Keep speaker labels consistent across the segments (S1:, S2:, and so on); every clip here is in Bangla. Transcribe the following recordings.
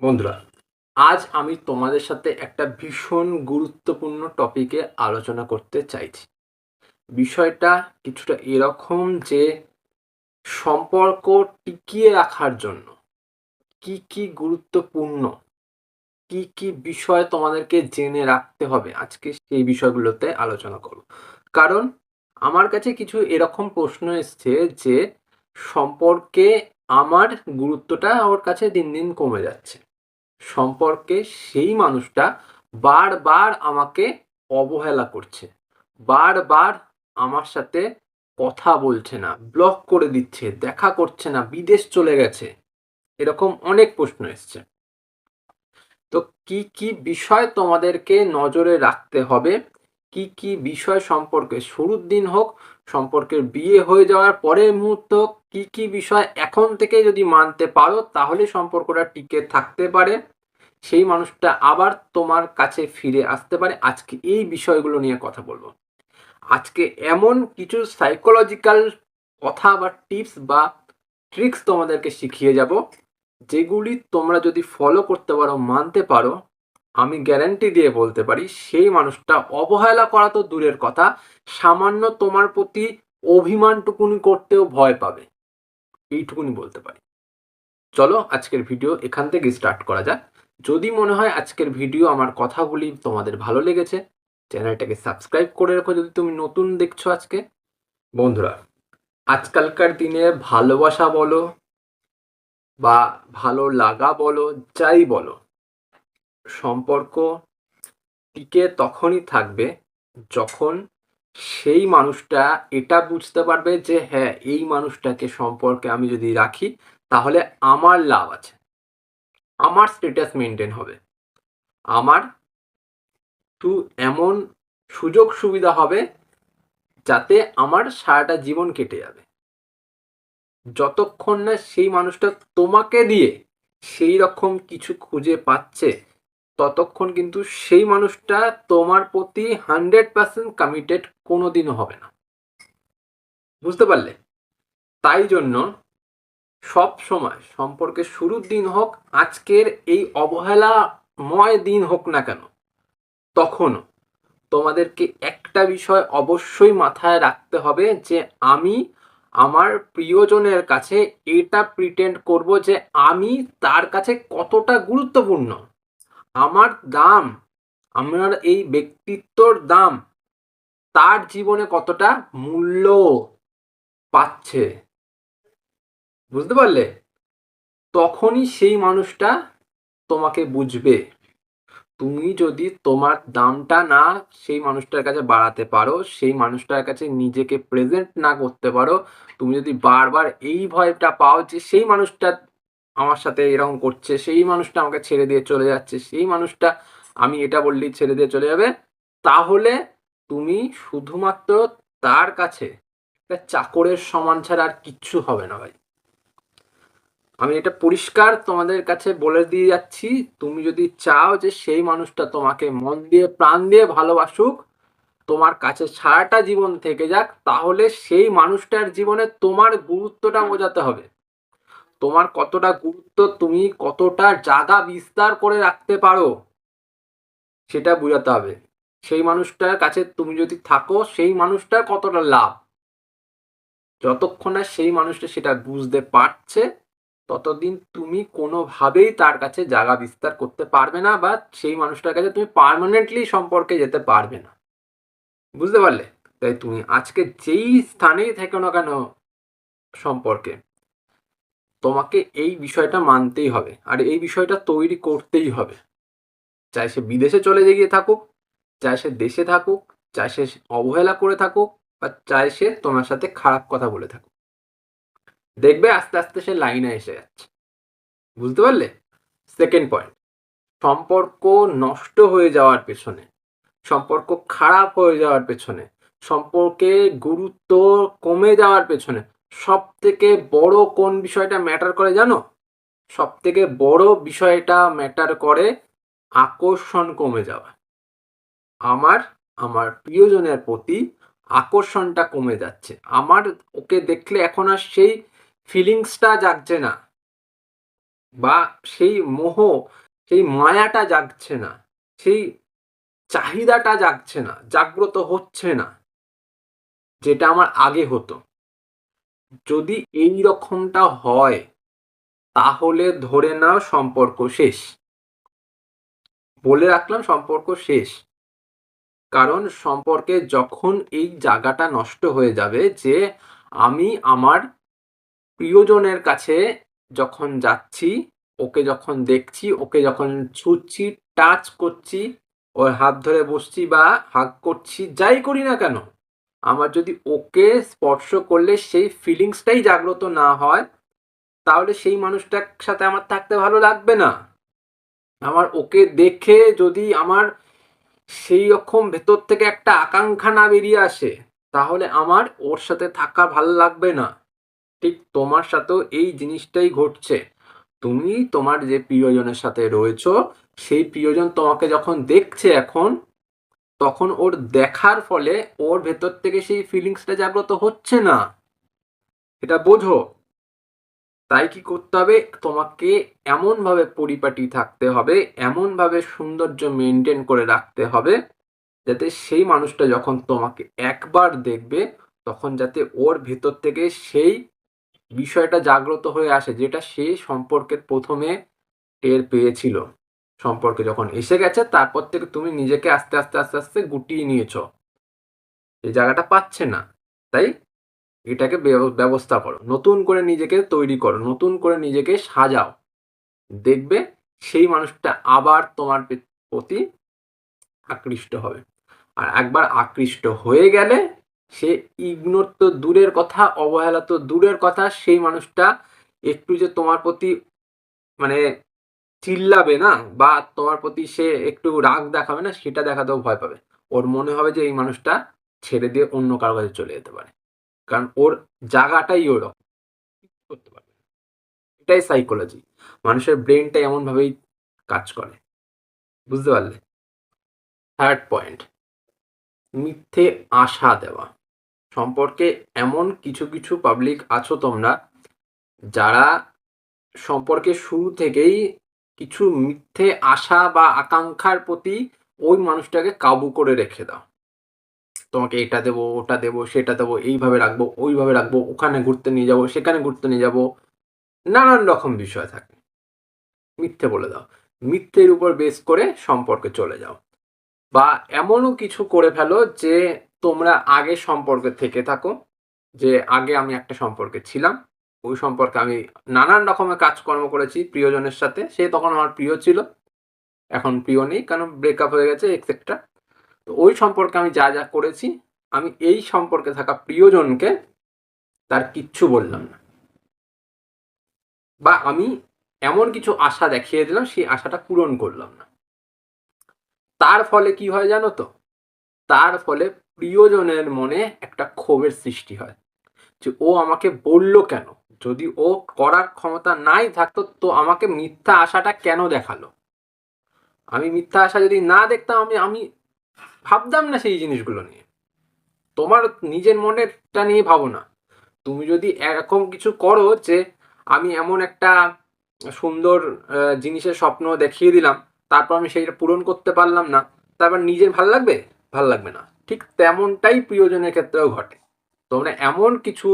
S1: বন্ধুরা, আজ আমি তোমাদের সাথে একটা ভীষণ গুরুত্বপূর্ণ টপিকে আলোচনা করতে চাইছি। বিষয়টা কিছুটা এরকম যে, সম্পর্ক টিকিয়ে রাখার জন্য কি কি গুরুত্বপূর্ণ, কি কি বিষয় তোমাদেরকে জেনে রাখতে হবে আজকে সেই বিষয়গুলোতে আলোচনা করব। কারণ আমার কাছে কিছু এরকম প্রশ্ন এসছে যে, সম্পর্কে আমার গুরুত্বটা ওর কাছে দিন দিন কমে যাচ্ছে। সম্পর্কে সেই মানুষটা বারবার আমাকে অবহেলা করছে। বারবার আমার সাথে কথা বলছে না ব্লক করে দিচ্ছে, দেখা করছে না, বিদেশ চলে গেছে। এরকম অনেক প্রশ্ন এসছে। তো কি কি বিষয় তোমাদেরকে নজরে রাখতে হবে? কি কি বিষয় সম্পর্কে? শুরুর দিন হোক সম্পর্কের বিয়ে হয়ে যাওয়ার পরের মুহূর্ত হোক, কি কি বিষয় এখন থেকে যদি মানতে পারো তাহলে সম্পর্কটা টিকে থাকতে পারে। সেই মানুষটা আবার তোমার কাছে ফিরে আসতে পারে। আজকে এই বিষয়গুলো নিয়ে কথা বলব। আজকে এমন কিছু সাইকোলজিক্যাল কথা বা টিপস বা ট্রিক্স তোমাদেরকে শিখিয়ে যাব যেগুলি তোমরা যদি ফলো করতে পারো মানতে পারো আমি গ্যারান্টি দিয়ে বলতে পারি, সেই মানুষটা অবহেলা করা তো দূরের কথা, সামান্য তোমার প্রতি অভিমানটুকুনি করতেও ভয় পাবে। এইটুকুনি বলতে পারি। চলো আজকের ভিডিও এখান থেকে স্টার্ট করা যাক। যদি মনে হয় আজকের ভিডিও আমার কথাগুলি তোমাদের ভালো লেগেছে, চ্যানেলটাকে সাবস্ক্রাইব করে রেখো যদি তুমি নতুন দেখছ আজকে। বন্ধুরা, আজকালকার দিনে ভালোবাসা বলো বা ভালো লাগা বলো, যাই বলো সম্পর্ক টিকে তখনই থাকবে যখন সেই মানুষটা এটা বুঝতে পারবে যে হ্যাঁ এই মানুষটাকে সম্পর্কে আমি যদি রাখি, তাহলে আমার লাভ আছে। আমার স্ট্যাটাস মেনটেন হবে। আমার টু এমন সুযোগ সুবিধা হবে যাতে আমার সারাটা জীবন কেটে যাবে। যতক্ষণ না সেই মানুষটা তোমাকে দিয়ে সেই রকম কিছু খুঁজে পাচ্ছে ততক্ষণ কিন্তু সেই মানুষটা তোমার প্রতি হান্ড্রেড পার্সেন্ট কমিটেড কোনোদিনও হবে না। বুঝতে পারলে? তাই জন্য সব সময় সম্পর্কে শুরুর দিন হোক, আজকের এই অবহেলাময় দিন হোক না কেন, তখনও তোমাদেরকে একটা বিষয় অবশ্যই মাথায় রাখতে হবে যে আমি আমার প্রিয়জনের কাছে এটা প্রিটেন্ড করব যে আমি তার কাছে কতটা গুরুত্বপূর্ণ। আমার দাম আমার এই ব্যক্তিত্বর দাম, তার জীবনে কতটা মূল্য পাচ্ছে? বুঝতে পারলে? তখনই সেই মানুষটা তোমাকে বুঝবে। তুমি যদি তোমার দামটা না সেই মানুষটার কাছে বাড়াতে পারো, সেই মানুষটার কাছে নিজেকে প্রেজেন্ট না করতে পারো, তুমি যদি বারবার এই ভয়টা পাও যে সেই মানুষটা আমার সাথে এরকম করছে, সেই মানুষটা আমাকে ছেড়ে দিয়ে চলে যাচ্ছে, সেই মানুষটা আমি এটা বললেই ছেড়ে দিয়ে চলে যাবে। তাহলে তুমি শুধুমাত্র তার কাছে চাকরের সমান ছাড়া আর কিচ্ছু হবে না ভাই। আমি এটা পরিষ্কার তোমাদের কাছে বলে দিয়ে যাচ্ছি, তুমি যদি চাও যে সেই মানুষটা তোমাকে মন দিয়ে, প্রাণ দিয়ে ভালোবাসুক, তোমার কাছে সারাটা জীবন থেকে যাক, তাহলে সেই মানুষটার জীবনে তোমার গুরুত্বটা বোঝাতে হবে। তোমার কতটা গুরুত্ব তুমি কতটা জায়গা বিস্তার করে রাখতে পারো, সেটা বোঝাতে হবে। সেই মানুষটার কাছে তুমি যদি থাকো, সেই মানুষটার কতটা লাভ? যতক্ষণ না সেই মানুষটা সেটা বুঝতে পারছে, ততদিন তুমি কোনোভাবেই তার কাছে জায়গা বিস্তার করতে পারবে না বা সেই মানুষটার কাছে তুমি পার্মানেন্টলি সম্পর্কে যেতে পারবে না। বুঝতে পারলে? তাই তুমি আজকে যেই স্থানেই থেকো না কেন সম্পর্কে তোমাকে এই বিষয়টা মানতেই হবে, আর এই বিষয়টা তৈরি করতেই হবে। চাই সে বিদেশে চলে গিয়ে থাকুক, চাই সে দেশে থাকুক, চাই সে অবহেলা করে থাকুক, বা চাই সে তোমার সাথে খারাপ কথা বলে থাকুক। দেখবে আস্তে আস্তে সে লাইনে এসে যাচ্ছে। বুঝতে পারলে? সেকেন্ড পয়েন্ট, সম্পর্ক নষ্ট হয়ে যাওয়ার পেছনে, সম্পর্ক খারাপ হয়ে যাওয়ার পেছনে সম্পর্কে গুরুত্ব কমে যাওয়ার পেছনে সব থেকে বড় কোন বিষয়টা ম্যাটার করে জানো? সব থেকে বড় বিষয়টা ম্যাটার করে আকর্ষণ কমে যাওয়া। আমার আমার প্রিয়জনের প্রতি আকর্ষণটা কমে যাচ্ছে। আমার ওকে দেখলে এখন আর সেই ফিলিংসটা জাগছে না। বা সেই মোহ, সেই মায়াটা জাগছে না। সেই চাহিদাটা জাগছে না। জাগ্রত হচ্ছে না। যেটা আমার আগে হতো। যদি এই রকমটা হয়, তাহলে ধরে নাও সম্পর্ক শেষ। বলে রাখলাম সম্পর্ক শেষ। কারণ সম্পর্কে যখন এই জায়গাটা নষ্ট হয়ে যাবে যে আমি আমার প্রিয়জনের কাছে যখন যাচ্ছি, ওকে যখন দেখছি, ওকে যখন ছুঁচ্ছি টাচ করছি, ওর হাত ধরে বসছি বা হাগ করছি, যাই করি না কেন আমার যদি ওকে স্পর্শ করলে সেই ফিলিংসটাই জাগ্রত না হয়, তাহলে সেই মানুষটার সাথে আমার থাকতে ভালো লাগবে না। আমার ওকে দেখে যদি আমার সেই রকম ভেতর থেকে একটা আকাঙ্ক্ষা না বেরিয়ে আসে, তাহলে আমার ওর সাথে থাকা ভালো লাগবে না। ঠিক তোমার সাথেও এই জিনিসটাই ঘটছে। তুমি তোমার যে প্রিয়জনের সাথে রয়েছ, সেই প্রিয়জন তোমাকে যখন দেখছে এখন তখন ওর দেখার ফলে ওর ভেতর থেকে সেই ফিলিংসটা জাগ্রত হচ্ছে না। এটা বোঝো। তাই কি করতে হবে? তোমাকে এমনভাবে পরিপাটি থাকতে হবে, এমনভাবে সৌন্দর্য মেনটেন করে রাখতে হবে, যাতে সেই মানুষটা যখন তোমাকে একবার দেখবে, তখন যাতে ওর ভেতর থেকে সেই বিষয়টা জাগ্রত হয়ে আসে, যেটা সে সম্পর্কের প্রথমে টের পেয়েছিল। সম্পর্কে যখন এসে গেছে, তারপর থেকে তুমি নিজেকে আস্তে আস্তে আস্তে আস্তে গুটিয়ে নিয়েছো। এই জায়গাটা পাচ্ছে না। তাই এটাকে ব্যবস্থা করো। নতুন করে নিজেকে তৈরি করো। নতুন করে নিজেকে সাজাও। দেখবে সেই মানুষটা আবার তোমার প্রতি আকৃষ্ট হবে। আর একবার আকৃষ্ট হয়ে গেলে সে ইগনোর তো দূরের কথা, অবহেলা তো দূরের কথা, সেই মানুষটা একটু যে তোমার প্রতি মানে চিল্লাবে না বা তোমার প্রতি সে একটু রাগ দেখাবে না, সেটা দেখাতেও ভয় পাবে। ওর মনে হবে যে এই মানুষটা ছেড়ে দিয়ে অন্য কারও কাছে চলে যেতে পারে। কারণ ওর জায়গাটাই ওরকম করতে পারবে এটাই সাইকোলজি মানুষের ব্রেনটা এমনভাবেই কাজ করে। বুঝতে পারলে? থার্ড পয়েন্ট মিথ্যে আশা দেওয়া। সম্পর্কে এমন কিছু কিছু পাবলিক আছো তোমরা, যারা সম্পর্কে শুরু থেকেই কিছু মিথ্যে আশা বা আকাঙ্ক্ষার প্রতি ওই মানুষটাকে কাবু করে রেখে দাও। তোমাকে এটা দেবো, ওটা দেবো, সেটা দেবো, এইভাবে রাখব, ওইভাবে রাখব, ওখানে ঘুরতে নিয়ে যাব, সেখানে ঘুরতে নিয়ে যাব, নানান রকম বিষয় থাকে। মিথ্যে বলে দাও। মিথ্যের উপর বেস করে সম্পর্কে চলে যাও। বা এমনও কিছু করে ফেলো যে তোমরা আগে সম্পর্কে থেকে থাকো, যে আগে আমি একটা সম্পর্কে ছিলাম ওই সম্পর্কে আমি নানান রকমের কাজকর্ম করেছি প্রিয়জনের সাথে। সে তখন আমার প্রিয় ছিল। এখন প্রিয় নেই, কারণ ব্রেকআপ হয়ে গেছে এক্সেট্রা তো ওই সম্পর্কে আমি যা যা করেছি, আমি এই সম্পর্কে থাকা প্রিয়জনকে তার কিচ্ছু বললাম না। বা আমি এমন কিছু আশা দেখিয়ে দিলাম, সেই আশাটা পূরণ করলাম না। তার ফলে কি হয় জানো তো? তার ফলে প্রিয়জনের মনে একটা ক্ষোভের সৃষ্টি হয়। যে ও আমাকে বলল কেন? যদি ও করার ক্ষমতা নাই থাকতো, তো আমাকে মিথ্যা আশাটা কেন দেখাল? আমি মিথ্যা আশা যদি না দেখতাম, আমি আমি ভাবতাম না সেই জিনিসগুলো নিয়ে। তোমার নিজের মনেরটা নিয়ে ভাবো না। তুমি যদি এরকম কিছু করো যে আমি এমন একটা সুন্দর জিনিসের স্বপ্ন দেখিয়ে দিলাম, তারপর আমি সেইটা পূরণ করতে পারলাম না, তারপর নিজের ভালো লাগবে? ভালো লাগবে না। ঠিক তেমনটাই প্রিয়জনের ক্ষেত্রেও ঘটে। তোমরা এমন কিছু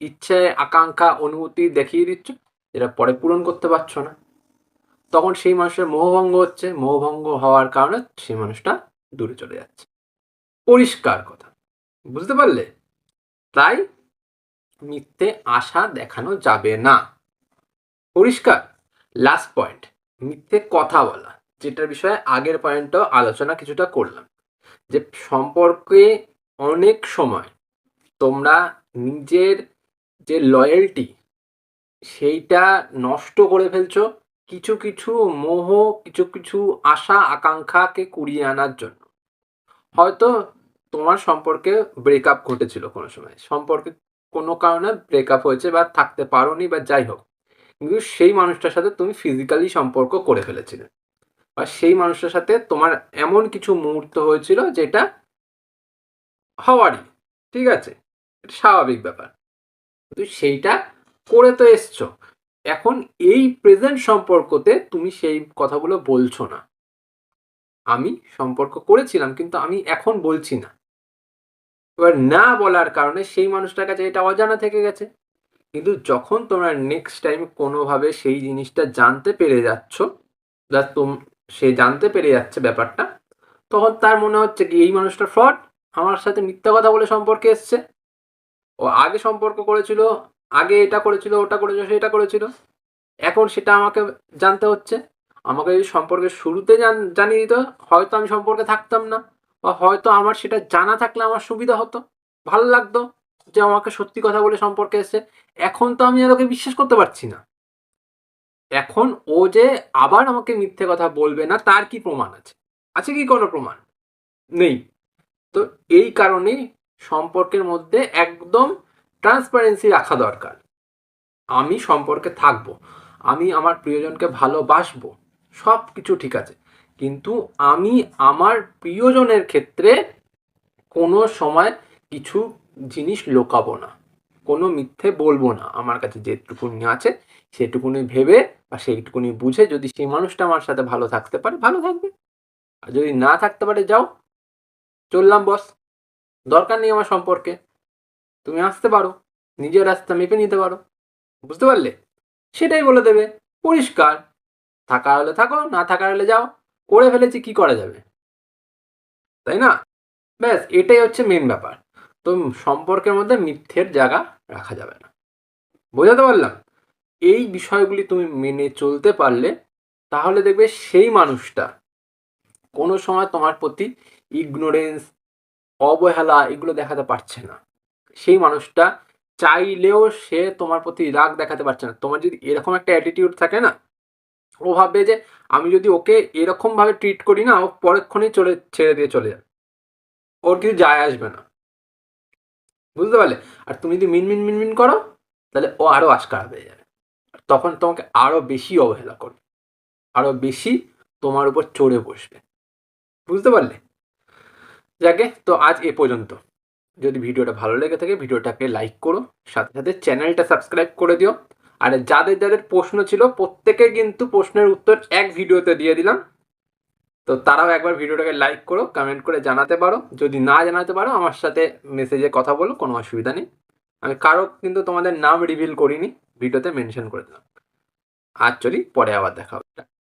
S1: ইচ্ছে, আকাঙ্ক্ষা, অনুভূতি দেখিয়ে দিচ্ছ, যেটা পরে পূরণ করতে পারছ না। তখন সেই মানুষের মোহভঙ্গ হচ্ছে, মোহভঙ্গ হওয়ার কারণে সেই মানুষটা দূরে চলে যাচ্ছে। পরিষ্কার কথা। বুঝতে পারলে? তাই মিথ্যে আশা দেখানো যাবে না। পরিষ্কার। লাস্ট পয়েন্ট মিথ্যে কথা বলা, যেটার বিষয়ে আগের পয়েন্টটাও আলোচনা কিছুটা করলাম। যে সম্পর্কে অনেক সময় তোমরা নিজের যে লয়্যালটি সেইটা নষ্ট করে ফেলছো কিছু কিছু মোহ, কিছু কিছু আশা, আকাঙ্ক্ষাকে কুড়িয়ে আনার জন্য। হয়তো তোমার সম্পর্কে ব্রেকআপ ঘটেছিল কোনো সময়। সম্পর্কে কোনো কারণে ব্রেকআপ হয়েছে বা থাকতে পারোনি বা যাই হোক। কিন্তু সেই মানুষটার সাথে তুমি ফিজিক্যালি সম্পর্ক করে ফেলেছিলে। বা সেই মানুষটার সাথে তোমার এমন কিছু মুহূর্ত হয়েছিল যেটা হওয়ারই, ঠিক আছে? এটা স্বাভাবিক ব্যাপার। কিন্তু সেইটা করে তো এসছো। এখন এই প্রেজেন্ট সম্পর্কতে তুমি সেই কথাগুলো বলছো না। আমি সম্পর্ক করেছিলাম, কিন্তু আমি এখন বলছি না। এবার না বলার কারণে সেই মানুষটার কাছে এটা অজানা থেকে গেছে। কিন্তু যখন তোমরা নেক্সট টাইম কোনোভাবে সেই জিনিসটা জানতে পেরে যাচ্ছ যা তোম, সে জানতে পেরে যাচ্ছে ব্যাপারটা, তখন তার মনে হচ্ছে কি, এই মানুষটা ফ্রড আমার সাথে মিথ্যা কথা বলে সম্পর্কে এসছে। ও আগে সম্পর্ক করেছিল, আগে এটা করেছিল, ওটা করেছিল, সেটা করেছিল। এখন সেটা আমাকে জানতে হচ্ছে। আমাকে যদি সম্পর্কের শুরুতে জান, জানিয়ে দিত, হয়তো আমি সম্পর্কে থাকতাম না, বা হয়তো আমার সেটা জানা থাকলে আমার সুবিধা হতো। ভালো লাগতো যে আমাকে সত্যি কথা বলে সম্পর্কে এসছে। এখন তো আমি আর ওকে বিশ্বাস করতে পারছি না। এখন ও যে আবার আমাকে মিথ্যে কথা বলবে না, তার কি প্রমাণ আছে? আছে কি কোনো প্রমাণ? নেই। তো এই কারণেই সম্পর্কের মধ্যে একদম ট্রান্সপারেন্সি রাখা দরকার। আমি সম্পর্কে থাকব, আমি আমার প্রিয়জনকে ভালোবাসবো সব কিছু ঠিক আছে। কিন্তু আমি আমার প্রিয়জনের ক্ষেত্রে কোনো সময় কিছু জিনিস লোকাবো না, কোনো মিথ্যে বলব না। আমার কাছে যেটুকুনি আছে, সেটুকুনি ভেবে বা সেইটুকুনি বুঝে যদি সেই মানুষটা আমার সাথে ভালো থাকতে পারে, ভালো থাকবে। আর যদি না থাকতে পারে, যাও, চললাম বস দরকার নেই আমার সম্পর্কে। তুমি আসতে পারো, নিজের রাস্তা মেপে নিতে পারো। বুঝতে পারলে? সেটাই বলে দেবে, পরিষ্কার। থাকা হলে থাকো, না থাকা হলে যাও। করে ফেলেছি, কি করা যাবে? তাই না? ব্যাস, এটাই হচ্ছে মেন ব্যাপার। তো সম্পর্কের মধ্যে মিথ্যের জায়গা রাখা যাবে না। বোঝাতে পারলাম? এই বিষয়গুলি তুমি মেনে চলতে পারলে, তাহলে দেখবে সেই মানুষটা কোনো সময় তোমার প্রতি ইগনোরেন্স অবহেলা এগুলো দেখাতে পারছে না। সেই মানুষটা চাইলেও সে তোমার প্রতি রাগ দেখাতে পারছে না। তোমার যদি এরকম একটা অ্যাটিটিউড থাকে না, ও ভাববে যে আমি যদি ওকে এরকম ভাবে ট্রিট করি না, ও পরক্ষণেই চলে, ছেড়ে দিয়ে চলে যাবে ওর কিছু যায় আসবে না। বুঝতে পারলে? আর তুমি যদি মিনমিন মিনমিন করো, তাহলে ও আরও আশকারা হয়ে যাবে। তখন তোমাকে আরও বেশি অবহেলা করবে। আরও বেশি তোমার উপর চড়ে বসবে। বুঝতে পারলে? যাকে? তো আজ এ পর্যন্ত। যদি ভিডিওটা ভালো লেগে থাকে, ভিডিওটাকে লাইক করো, সাথে সাথে চ্যানেলটা সাবস্ক্রাইব করে দিও। আর যাদের যাদের প্রশ্ন ছিল, প্রত্যেকে কিন্তু প্রশ্নের উত্তর এক ভিডিওতে দিয়ে দিলাম। তো তারাও একবার ভিডিওটাকে লাইক করো কমেন্ট করে জানাতে পারো। যদি না জানাতে পারো, আমার সাথে মেসেজে কথা বলো, কোনো অসুবিধা নেই। আমি কারও কিন্তু তোমাদের নাম রিভিল করিনি, ভিডিওতে মেনশন করে দিলাম। আর চলি, পরে আবার দেখা হবে।